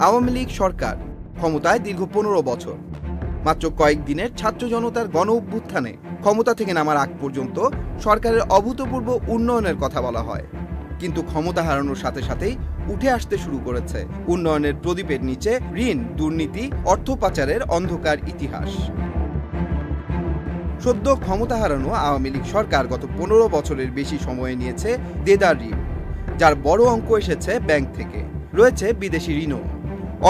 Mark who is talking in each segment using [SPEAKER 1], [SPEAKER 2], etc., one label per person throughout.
[SPEAKER 1] আওয়ামী লীগ সরকার ক্ষমতায় দীর্ঘ পনেরো বছর। মাত্র কয়েক দিনের ছাত্র জনতার গণ অভ্যুত্থানে ক্ষমতা থেকে নামার আগ পর্যন্ত সরকারের অভূতপূর্ব উন্নয়নের কথা বলা হয়। কিন্তু ক্ষমতা হারানোর সাথে সাথেই উঠে আসতে শুরু করেছে উন্নয়নের প্রদীপের নিচে ঋণ, দুর্নীতি, অর্থ পাচারের অন্ধকার ইতিহাস। সদ্য ক্ষমতা হারানো আওয়ামী লীগ সরকার গত পনেরো বছরের বেশি সময়ে নিয়েছে দেদার ঋণ, যার বড় অঙ্ক এসেছে ব্যাংক থেকে। রয়েছে বিদেশি ঋণও।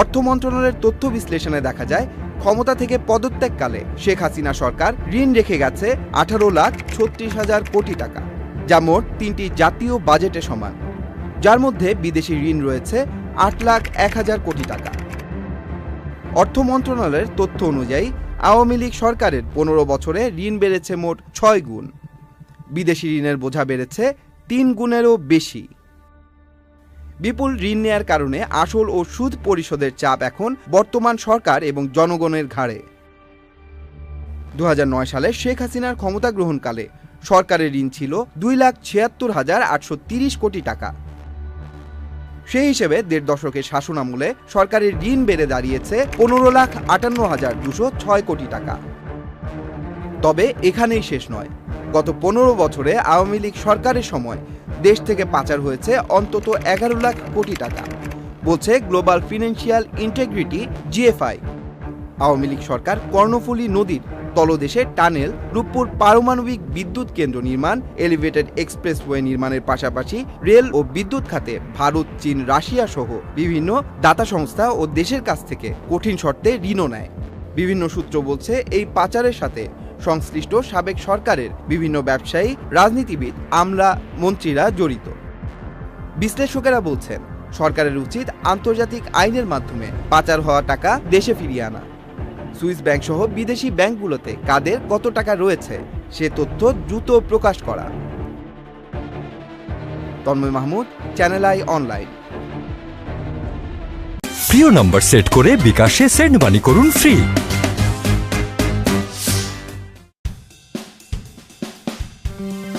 [SPEAKER 1] অর্থ মন্ত্রণালয়ের তথ্য বিশ্লেষণে দেখা যায়, ক্ষমতা থেকে পদত্যাগকালে শেখ হাসিনা সরকার ঋণ রেখে গেছে আঠারো লাখ ছত্রিশ হাজার কোটি টাকা, যা মোট তিনটি জাতীয় বাজেটে সমান। যার মধ্যে বিদেশি ঋণ রয়েছে আট লাখ এক হাজার কোটি টাকা। অর্থ মন্ত্রণালয়ের তথ্য অনুযায়ী, আওয়ামী লীগ সরকারের পনেরো বছরে ঋণ বেড়েছে মোট ছয় গুণ। বিদেশি ঋণের বোঝা বেড়েছে তিন গুণেরও বেশি। বিপুল ঋণ নেয়ার কারণে আসল ও সুদ পরিশোধের চাপ এখন বর্তমান সরকার এবং জনগণের ঘাড়ে। দু হাজার নয় সালে শেখ হাসিনার ক্ষমতা গ্রহণকালে সরকারের ঋণ ছিল দুই লাখ ছিয়াত্তর হাজার আটশো তিরিশ কোটি টাকা। সেই হিসেবে দেড় দশকের শাসনামলে সরকারের ঋণ বেড়ে দাঁড়িয়েছে পনেরো লাখ আটান্ন হাজার দুশো ছয় কোটি টাকা। তবে এখানেই শেষ নয়। গত পনেরো বছরে আওয়ামী লীগ সরকারের সময় দেশ থেকে পাচার হয়েছে অন্তত এগারো লাখ কোটি টাকা, বলছে global financial integrity GFI Awami League সরকার কর্ণফুলী নদীর তলদেশে টানেল, রূপপুর পারমাণবিক বিদ্যুৎ কেন্দ্র নির্মাণ এলিভেটেড এক্সপ্রেসওয়ে নির্মাণের পাশাপাশি রেল ও বিদ্যুৎ খাতে ভারত, চীন, রাশিয়া সহ বিভিন্ন দাতা সংস্থা ও দেশের কাছ থেকে কঠিন শর্তে ঋণও নেয়। বিভিন্ন সূত্র বলছে এই পাচারের সাথে সংশ্লিষ্ট সাবেক সরকারের বিভিন্ন ব্যবসায়ী, রাজনীতিবিদ, আমলা মন্ত্রীরা জড়িত। বিশ্লেষকেরা বলছেন, সরকারের উচিত আন্তর্জাতিক আইনের মাধ্যমে পাচার হওয়া টাকা দেশে ফিরিয়ে আনা। সুইস ব্যাংক সহ বিদেশি ব্যাংকগুলোতে কাদের কত টাকা রয়েছে, সে তথ্য দ্রুত প্রকাশ করা। Tanmoy Mahmud, channel I online.
[SPEAKER 2] প্রিয় নম্বর সেট করে বিকাশে সেন্ড মানি করুন ফ্রি। Bye.